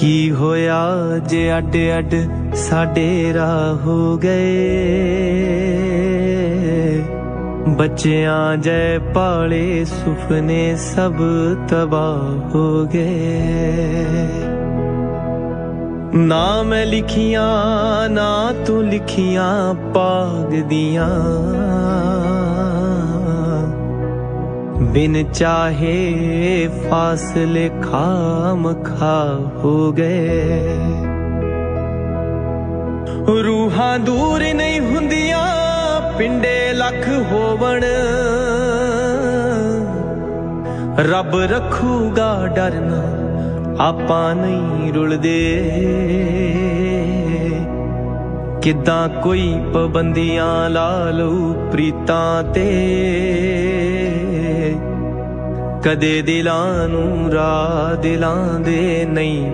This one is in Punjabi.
ਕੀ ਹੋਇਆ ਜੇ ਅੱਡ ਅੱਡ ਸਾਡੇ ਰਾਹ ਹੋ ਗਏ? ਬੱਚਿਆਂ ਜੈ ਪਾਲੇ ਸੁਪਨੇ ਸਭ ਤਬਾਹ ਹੋ ਗਏ। ਨਾ ਮੈਂ ਲਿਖੀਆਂ, ਨਾ ਤੂੰ ਲਿਖੀਆਂ ਪਾਗ ਦੀਆਂ। ਬਿਨ ਚਾਹੇ ਫਾਸਲੇ ਖਾਮ ਖਾ ਹੋ ਗਏ। ਰੂਹਾਂ ਦੂਰ ਨਹੀਂ ਹੁੰਦੀਆਂ, ਪਿੰਡੇ ਲੱਖ ਹੋਵਣ। ਰੱਬ ਰੱਖੂਗਾ ਡਰਨਾ, ਆਪਾਂ ਨਹੀਂ ਰੁਲਦੇ। ਕਿੱਦਾਂ ਕੋਈ ਪਾਬੰਦੀਆਂ ਲਾ ਲਊ ਪ੍ਰੀਤਾਂ ਤੇ। ਕਦੇ ਦਿਲਾਂ ਨੂੰ ਰਾਹ ਦਿਲਾਂ ਦੇ ਨਹੀਂ।